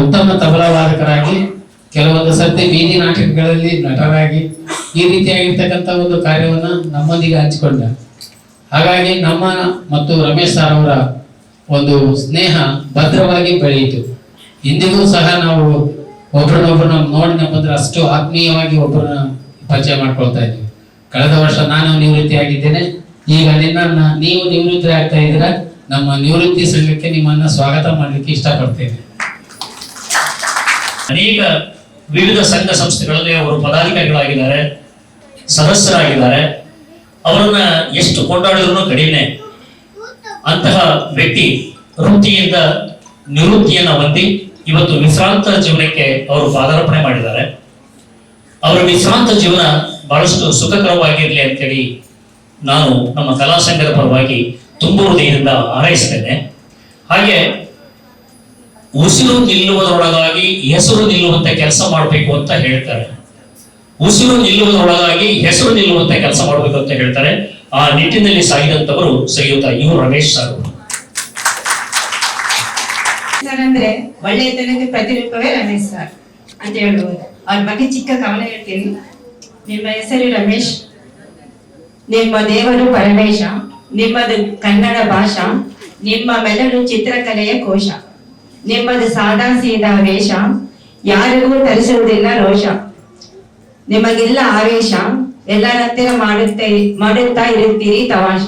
ಉತ್ತಮ ತಬಲಾ ವಾದಕರಾಗಿ ಕೆಲವೊಂದು ಸರ್ತಿ ಬೀದಿ ನಾಟಕಗಳಲ್ಲಿ ನಟರಾಗಿ ಈ ರೀತಿಯಾಗಿರ್ತಕ್ಕಂಥ ಒಂದು ಕಾರ್ಯವನ್ನು ನಮ್ಮೊಂದಿಗೆ ಹಂಚಿಕೊಂಡ. ಹಾಗಾಗಿ ನಮ್ಮ ಮತ್ತು ರಮೇಶ್ ಸರ್ ಅವರ ಒಂದು ಸ್ನೇಹ ಭದ್ರವಾಗಿ ಬೆಳೆಯಿತು. ಇಂದಿಗೂ ಸಹ ನಾವು ಒಬ್ಬರನ್ನೊಬ್ಬರನ್ನ ನೋಡಿ ನಮ್ಮಂದ್ರೆ ಅಷ್ಟು ಆತ್ಮೀಯವಾಗಿ ಒಬ್ಬರನ್ನ ಪರಿಚಯ ಮಾಡ್ಕೊಳ್ತಾ ಇದ್ದೀವಿ ಕಳೆದ ವರ್ಷ ನಾನು ನಿವೃತ್ತಿಯಾಗಿದ್ದೇನೆ. ಈಗ ನಿನ್ನ ನೀವು ನಿವೃತ್ತಿ ಆಗ್ತಾ ಇದ್ದೀರಾ. ನಮ್ಮ ನಿವೃತ್ತಿ ಸಂಘಕ್ಕೆ ನಿಮ್ಮನ್ನ ಸ್ವಾಗತ ಮಾಡಲಿಕ್ಕೆ ಇಷ್ಟಪಡ್ತೇನೆ. ಅನೇಕ ವಿವಿಧ ಸಂಘ ಸಂಸ್ಥೆಗಳಲ್ಲಿ ಅವರು ಪದಾಧಿಕಾರಿಗಳಾಗಿದ್ದಾರೆ, ಸದಸ್ಯರಾಗಿದ್ದಾರೆ. ಅವರನ್ನ ಎಷ್ಟು ಕೊಂಡಾಡಿದ್ರು ಕಡಿಮೆ. ಅಂತಹ ವ್ಯಕ್ತಿ ವೃತ್ತಿಯಿಂದ ನಿವೃತ್ತಿಯನ್ನು ಹೊಂದಿ ಇವತ್ತು ವಿಶ್ರಾಂತ ಜೀವನಕ್ಕೆ ಅವರು ಪಾದಾರ್ಪಣೆ ಮಾಡಿದ್ದಾರೆ. ಅವರ ವಿಶ್ರಾಂತ ಜೀವನ ಬಹಳಷ್ಟು ಸುಖಕರವಾಗಿರಲಿ ಅಂತೇಳಿ ನಾನು ನಮ್ಮ ಕಲಾ ಸಂಘದ ಪರವಾಗಿ ತುಂಬ ಹೃದಯದಿಂದ ಹಾರೈಸ್ತೇನೆ. ಹಾಗೆ ಉಸಿರು ನಿಲ್ಲುವುದರೊಳಗಾಗಿ ಹೆಸರು ನಿಲ್ಲುವಂತ ಕೆಲಸ ಮಾಡಬೇಕು ಅಂತ ಹೇಳ್ತಾರೆ. ಉಸಿರು ನಿಲ್ಲುವುದರೊಳಗಾಗಿ ಹೆಸರು ನಿಲ್ಲುವಂತ ಕೆಲಸ ಮಾಡಬೇಕು ಅಂತ ಹೇಳ್ತಾರೆ. ಆ ನಿಟ್ಟಿನಲ್ಲಿ ಸಾಗಿದಂತವರು ಶ್ರೀಯುತ ಯು ರಮೇಶ್ ಸರ್. ಅಂದ್ರೆ ಒಳ್ಳೆಯತನಕ್ಕೆ ಪ್ರತಿರೂಪವೇ ರಮೇಶ್ ಸರ್ ಅಂತ ಹೇಳ್ಬೋದು. ಅವ್ರ ಬಗ್ಗೆ ಚಿಕ್ಕ ಕವನ ಹೇಳ್ತೀನಿ. ನಿಮ್ಮ ಹೆಸರು ರಮೇಶ್. ನಿಮ್ಮ ದೇವರು ಪರಮೇಶ. ನಿಮ್ಮದು ಕನ್ನಡ ಭಾಷಾ. ನಿಮ್ಮ ಮೆದಳು ಚಿತ್ರಕಲೆಯ ಕೋಶ. ನಿಮ್ಮದು ಸಾದಾ ಸೀದಾ ವೇಷ ಯಾರಿಗೂ ತರಿಸುವುದಿಲ್ಲ ರೋಷ. ನಿಮಗೆಲ್ಲ ಆವೇಶ, ಎಲ್ಲರ ಹತ್ತಿರ ಮಾಡುತ್ತೆ, ಮಾಡುತ್ತಾ ಇರುತ್ತೀರಿ ತಮಾಷ.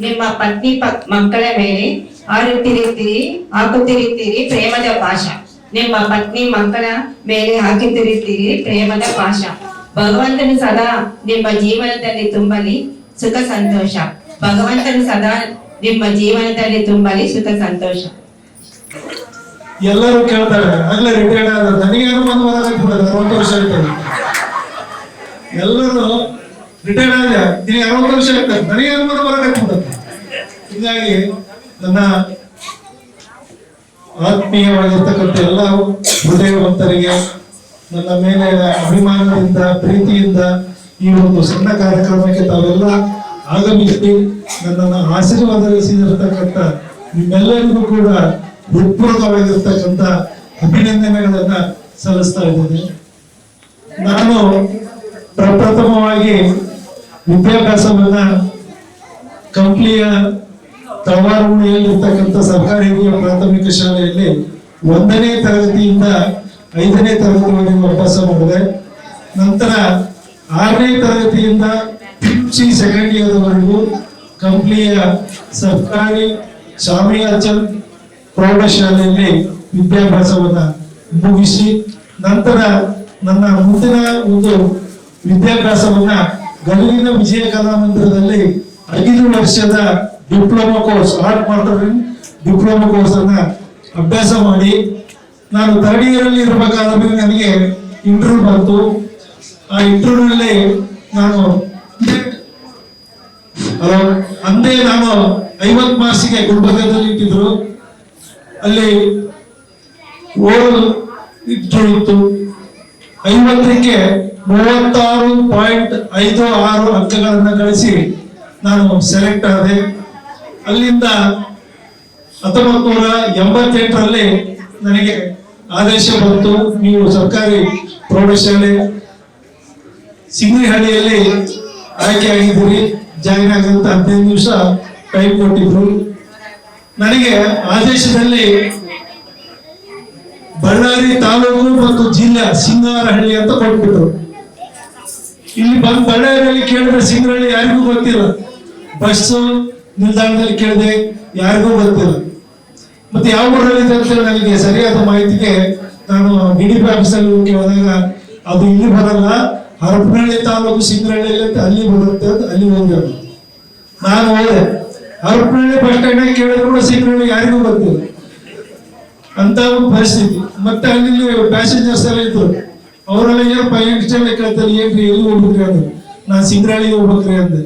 ನಿಮ್ಮ ಪತ್ನಿ ಪಕ್, ಮಕ್ಕಳ ಮೇಲೆ ಹಾರುತ್ತಿರುತ್ತೀರಿ, ಹಾಕುತ್ತಿರುತ್ತೀರಿ ಪ್ರೇಮದ ಪಾಶ. ನಿಮ್ಮ ಪತ್ನಿ ಮಕ್ಕಳ ಮೇಲೆ ಹಾಕುತ್ತಿರುತ್ತೀರಿ ಪ್ರೇಮದ ಪಾಶ. ಭಗವಂತನು ಸದಾ ನಿಮ್ಮ ಜೀವನದಲ್ಲಿ ತುಂಬಲಿ ಸುಖ ಸಂತೋಷ. ಭಗವಂತನು ಸದಾ ನಿಮ್ಮ ಜೀವನದಲ್ಲಿ ತುಂಬಲಿ ಸುಖ ಸಂತೋಷ. ಎಲ್ಲರೂ ಕೇಳ್ತಾರೆ, ಆಗ್ಲೇ ರಿಟೈರ್ಡ್ ಆದ ನನಗೆ ಅನುಮಾನ ಬರಲಾಗ್ತದೆ ಅರವತ್ತು ವರ್ಷ ಇರ್ತದೆ ಎಲ್ಲರೂ ರಿಟೈರ್ಡ್ ಆದ ನಿನಗೆ ಅರವತ್ತು ವರ್ಷ ಇರ್ತದೆ ನನಗೆ ಅನುಮಾನ ಬರಲಾಗ್ತದೆ ಹೀಗಾಗಿ ನನ್ನ ಆತ್ಮೀಯವಾಗಿರ್ತಕ್ಕಂಥ ಎಲ್ಲ ಹೃದಯವಂತರಿಗೆ, ನನ್ನ ಮೇಲೆ ಅಭಿಮಾನದಿಂದ, ಪ್ರೀತಿಯಿಂದ ಈ ಒಂದು ಸಣ್ಣ ಕಾರ್ಯಕ್ರಮಕ್ಕೆ ತಾವೆಲ್ಲ ಆಗಮಿಸಿ, ನನ್ನನ್ನು ಆಶೀರ್ವಾದಿಸಿರತಕ್ಕಂಥ ನಿಮ್ಮೆಲ್ಲರಿಗೂ ಕೂಡ ಹೃತ್ಪೂರ್ವಕವಾಗಿರ್ತಕ್ಕಂಥ ಅಭಿನಂದನೆಗಳನ್ನ ಸಲ್ಲಿಸ್ತಾ ಇದ್ದೇನೆ. ನಾನು ಪ್ರಪ್ರಥಮವಾಗಿ ವಿದ್ಯಾಭ್ಯಾಸವನ್ನ ಕಂಪ್ಲಿಯ ತವಾರಣೆಯಲ್ಲಿರ್ತಕ್ಕಂಥ ಸರ್ಕಾರಿ ಹಿರಿಯ ಪ್ರಾಥಮಿಕ ಶಾಲೆಯಲ್ಲಿ ಒಂದನೇ ತರಗತಿಯಿಂದ ಐದನೇ ತರಗತಿವರೆಗೂ ಅಭ್ಯಾಸ ಮಾಡಿದೆ. ನಂತರ ಆರನೇ ತರಗತಿಯಿಂದ ಸಿ ಸೆಕೆಂಡ್ ಇಯರ್ವರೆಗೂ ಕಂಪ್ಲಿಯ ಸರ್ಕಾರಿ ಸ್ವಾಮಿಯಾಚಲ್ ಪ್ರೌಢಶಾಲೆಯಲ್ಲಿ ವಿದ್ಯಾಭ್ಯಾಸವನ್ನು ಮುಗಿಸಿ ನಂತರ ನನ್ನ ಮುಂದಿನ ಒಂದು ವಿದ್ಯಾಭ್ಯಾಸವನ್ನ ಗದಗಿನ ವಿಜಯ ಕಲಾಮಂದಿರದಲ್ಲಿ ಐದು ವರ್ಷದ diploma course, art master diploma course ಅನ್ನ ಅಭ್ಯಾಸ ಮಾಡಿ ನಾನು ಥರ್ಡ್ ಇಯರ್ ಅಲ್ಲಿ ಇರಬೇಕಾದ್ರೆ ನನಗೆ ಇಂಟರ್ವ್ಯೂ ಬಂತು. ಆ ಇಂಟರ್ವ್ಯೂನಲ್ಲಿ ನಾನು ಅಂದೇ ನಾನು ಐವತ್ ಮಾರ್ಕ್ಸಿಗೆ ಗುಲ್ಬರ್ಗದಲ್ಲಿ ಇಟ್ಟಿದ್ರು. ಅಲ್ಲಿ ಓರಲ್ ಇಂಟರ್ವ್ಯೂ ಇತ್ತು ಐವತ್ತಕ್ಕೆ ಮೂವತ್ತಾರು ಪಾಯಿಂಟ್ ಐದು ಆರು ಅಂಕಗಳನ್ನು ಗಳಿಸಿ ನಾನು ಸೆಲೆಕ್ಟ್ ಆದೆ. ಅಲ್ಲಿಂದ ಹತ್ತೊಂಬತ್ತು ನೂರ ಎಂಬತ್ತೆಂಟರಲ್ಲಿ ನನಗೆ ಆದೇಶ ಬಂತು. ನೀವು ಸರ್ಕಾರಿ ಪ್ರೌಢಶಾಲೆ ಸಿಂಗ್ರಿಹಳ್ಳಿಯಲ್ಲಿ ಆಯ್ಕೆ ಆಗಿದ್ದೀರಿ. ಜಾಯಿನ್ ಆಗಂತ ಹದಿನೈದು ನಿಮಿಷ ಟೈಮ್ ಕೊಟ್ಟಿದ್ರು. ನನಗೆ ಆದೇಶದಲ್ಲಿ ಬಳ್ಳಾರಿ ತಾಲೂಕು ಮತ್ತು ಜಿಲ್ಲೆ ಸಿಂಗಾರಹಳ್ಳಿ ಅಂತ ಕೊಟ್ಬಿಟ್ರು. ಇಲ್ಲಿ ಬಂದು ಬಳ್ಳಾರಿಯಲ್ಲಿ ಕೇಳಿದ್ರೆ ಸಿಂಗರಹಳ್ಳಿ ಯಾರಿಗೂ ಗೊತ್ತಿಲ್ಲ. ಬಸ್ಸು ನಿಲ್ದಾಣದಲ್ಲಿ ಕೇಳಿದೆ ಯಾರಿಗೂ ಗೊತ್ತಿಲ್ಲ. ಮತ್ತೆ ಯಾವ ಊರಲ್ಲಿ ಅಂತ ನನಗೆ ಸರಿಯಾದ ಮಾಹಿತಿಗೆ ನಾನು ಡಿ ಪಿ ಆಫೀಸಲ್ಲಿ ಹೋದಾಗ ಅದು ಇಲ್ಲಿ ಬರಲ್ಲ. ಹರಪನಹಳ್ಳಿ ತಾಲೂಕು ಸಿಂಗರಹಳ್ಳಿ ಅಂತ ಅಲ್ಲಿ ಬರುತ್ತೆ ಅಂತ ಅಲ್ಲಿ ಹೋಗಿರೋದು ನಾನು ಹೋದೆ. ಹರಪನಹಳ್ಳಿ ಬಸ್ ಸ್ಟ್ಯಾಂಡ್ ಕೇಳಿದ್ರು ಕೂಡ ಸಿಂಗರಹಳ್ಳಿ ಯಾರಿಗೂ ಬರ್ತಿಲ್ಲ ಅಂತ ಒಂದು ಪರಿಸ್ಥಿತಿ. ಮತ್ತೆ ಅಲ್ಲಿ ಪ್ಯಾಸೆಂಜರ್ಸ್ ಎಲ್ಲ ಇದ್ರು. ಅವರೆಲ್ಲ, ಏನಪ್ಪ ಯಂಗ್ಸ್ಟರ್ ಕೇಳ್ತಾರೆ? ಏನ್ರಿ? ಎಲ್ಲಿ ಹೋಗ್ಬೇಕ್ರಿ ಅಂದ್ರೆ ನಾನು ಸಿಂಗ್ರಾಳಿಗೆ ಹೋಗ್ಬೇಕ್ರಿ ಅಂದೆ.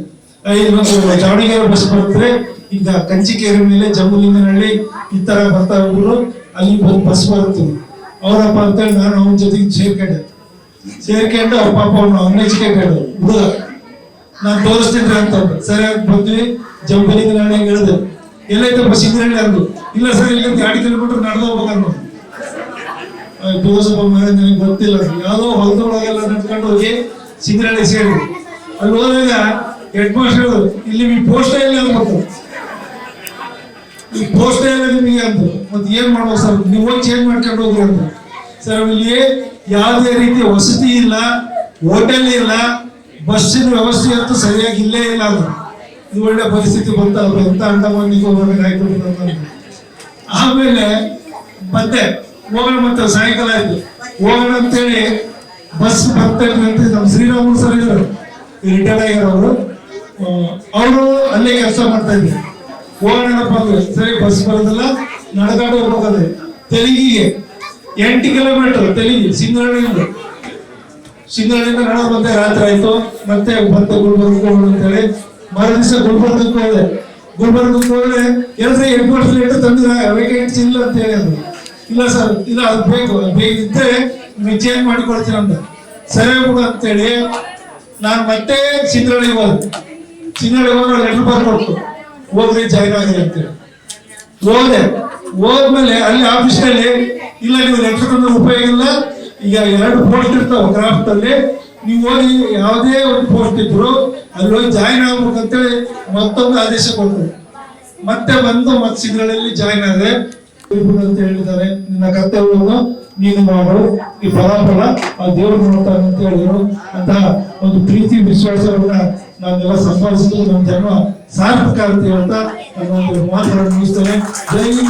ಇನ್ನೊಂದು ದಾವಣಗೆರೆ ಬಸ್ ಬರ್ತಾರೆ ಈಗ ಕಂಚಿಕೇರಿ ಮೇಲೆ ಜಮ್ಮುಲಿಂಗನಹಳ್ಳಿ ಈ ತರ ಬರ್ತಾ ಇದ್ರು. ಅಲ್ಲಿ ಬಂದು ಬಸ್ ಬರುತ್ತೆ. ಅವರಪ್ಪ ಅಂತೇಳಿ ನಾನು ಅವನ ಜೊತೆಗೆ ಸೇರ್ಕೊಂಡೆ. ಸೇರ್ಕೊಂಡು ಅವ್ರ ಪಾಪ ಅವನು ಅನ್ಎಜುಕೇಟೆಡ್ ಹುಡುಗ, ನಾನು ತೋರಿಸ್ತೀನಿ ಅಂತ ಸರಿಯಾಗಿ ಅಂತ ಬಂದ್ವಿ ಜಂಬಲಿಂಗನಹಳ್ಳಿ ಹೇಳಿದೆ ಎಲ್ಲೈತಪ್ಪ ಸಿಂಗ್ರಹಳ್ಳಿ ಅಂದ್ರು ಇಲ್ಲ ಸರ್, ಇಲ್ಲಿ ಗಾಡಿ ಕಿಲೋಮೀಟರ್ ನಡೆದು ಹೋಗ್ಬೇಕಂದ್ರು. ದುರ್ಗಸಭಾ ಮಹಾರಾಜ್ ನನಗೆ ಗೊತ್ತಿಲ್ಲ ಯಾವುದೋ ಹೊಲದೊಳಗೆಲ್ಲ ನಡ್ಕೊಂಡು ಹೋಗಿ ಸಿಂಗರಳ್ಳಿ ಸೇರಿ ಅಲ್ಲಿ ಹೋದಾಗ ಹೆಡ್ ಮಾಸ್ಟರ್ ಇಲ್ಲಿ ನಿಮಗೆ ಪೋಸ್ಟ್ ಇಲ್ಲ ಅಂದ್ಬಿಟ್ಟು ಈ ಪೋಸ್ಟ್ ಇಲ್ಲ ನಿಮಗೆ ಅಂತ ಮತ್ತೆ ಏನ್ ಮಾಡ್ಬೋದು ಸರ್? ನೀವು ಹೋಗಿ ಚೇಂಜ್ ಮಾಡ್ಕೊಂಡು ಹೋಗ್ರಿ ಅಂತ ಸರ್ ಇಲ್ಲಿ ಯಾವುದೇ ರೀತಿ ವಸತಿ ಇಲ್ಲ ಹೋಟೆಲ್ ಇಲ್ಲ, ಬಸ್ಸಿನ ವ್ಯವಸ್ಥೆ ಅಂತೂ ಸರಿಯಾಗಿ ಇಲ್ಲೇ ಇಲ್ಲ ಅದು ಇದು ಒಳ್ಳೆ ಪರಿಸ್ಥಿತಿ ಬಂತಲ್ಲ ಎಂತ ಅಂಡಮಾನಿಗೆ ಹೋಗ್ಬೇಕಾಯ್ತು ಆಮೇಲೆ ಮತ್ತೆ ಹೋಗೋಣ ಮತ್ತೆ ಸಾಯಂಕಾಲ ಆಯ್ತು. ಹೋಗೋಣ ಅಂತೇಳಿ ಬಸ್ ಬರ್ತೇನೆ ಅಂತ ನಮ್ಮ ಶ್ರೀರಾಮುಲು ಸರ್ ಇದ್ರು ರಿಟೈರ್ ಆಗಿರೋರು ಅವರು. ಅಲ್ಲೇ ಕೆಲಸ ಮಾಡ್ತಾ ಇದ್ರು ಹೋಗೋಣಪ್ಪ ಅಂದ್ರೆ, ಸರಿ, ಬಸ್ ಬರೋದಿಲ್ಲ. ನಡೆದಾಡೋ ಹೋಗೋದೆ. ತೆಲುಗಿಗೆ ಎಂಟು ಕಿಲೋಮೀಟರ್ ತೆಲುಗಿ, ಸಿಂಗರಳ್ಳಿಯಿಂದ. ಸಿಂಗರಳ್ಳಿಯಿಂದ ನಡೋದು ಬಂದೆ. ರಾತ್ರಿ ಆಯ್ತು. ಮತ್ತೆ ಮತ್ತೆ ಗುಲ್ಬರ್ಗ ಅಂತೇಳಿ. ದಿವಸ ಗುಲ್ಬರ್ಗಕ್ಕೆ ಹೋದೆ. ಗುಲ್ಬರ್ಗಕ್ಕೆ ಹೋದ್ರೆ ಎಲ್ರಿ ಹೆಡ್ ಮಾಸ್ಟರ್ ಲೆಟರ್ ತಂದಿರ ವೇಕೆನ್ಸಿ ಇಲ್ಲ ಅಂತ ಹೇಳಿದ್ರು ಇಲ್ಲ ಸರ್ ಇಲ್ಲ, ಅದು ಬೇಕು ಬೇಕಿದ್ರೆ ನೀವು ಚೇಂಜ್ ಮಾಡಿಕೊಡ್ತೀನಿ ಅಂತ ಸರಿ ಬಿಡು ಅಂತೇಳಿ ನಾನು ಮತ್ತೆ ಚಿನ್ನಳಿಗೆ ಹೋದೆ. ಚಿನ್ನಳಿಗೆ ಹೋದ್ರೆ ಲೆಟರ್ ಬರ್ಕೊಟ್ಟು ಹೋಗ್ರಿ ಜಾಯ್ನ್ ಆಗಿರಿ ಅಂತೇಳಿ. ಹೋದೆ. ಹೋದ್ಮೇಲೆ ಅಲ್ಲಿ ಆಫೀಸಲ್ಲಿ ಇಲ್ಲ, ನೀವು ಲೆಟರ್ ತಂದ್ರೆ ಉಪಯೋಗ ಇಲ್ಲ. ಈಗ ಎರಡು ಪೋಸ್ಟ್ ಇರ್ತಾವೆ ಗ್ರಾಫ್ಟಲ್ಲಿ. ನೀವು ಹೋಗಿ ಯಾವುದೇ ಒಂದು ಪೋಸ್ಟ್ ಇದ್ರು ಅಲ್ಲಿ ಹೋಗಿ ಜಾಯಿನ್ ಆಗ್ಬೇಕಂತೇಳಿ ಮತ್ತೊಂದು ಆದೇಶ ಕೊಟ್ಟರು. ಮತ್ತೆ ಬಂದು ಮತ್ತೆ ಸಿಗ್ನಲಲ್ಲಿ ಜಾಯಿನ್ ಆದ್ರೆ ಅಂತ ಹೇಳಿದ್ದಾರೆ. ನಿನ್ನ ಕರ್ತವ್ಯವನ್ನು ನೀನು ಮಾಡು. ಈ ಫಲಾಫಲ ಆ ದೇವರು ನೋಡ್ತಾನೆ ಅಂತ ಹೇಳಿದ್ರು. ಅಂತ ಒಂದು ಪ್ರೀತಿ ವಿಶ್ವಾಸವನ್ನ ನಾನೆಲ್ಲ ಸಂಪಾದಿಸಿದ್ರು ನಮ್ಮ ಜನ್ಮ ಸಾರ್ಥಕ ಅಂತ ಹೇಳ್ತಾ ನನ್ನ ಒಂದು ಮಾತುಗಳನ್ನು ಮುಗಿಸ್ತೇನೆ. ಜೈ ಜೈ.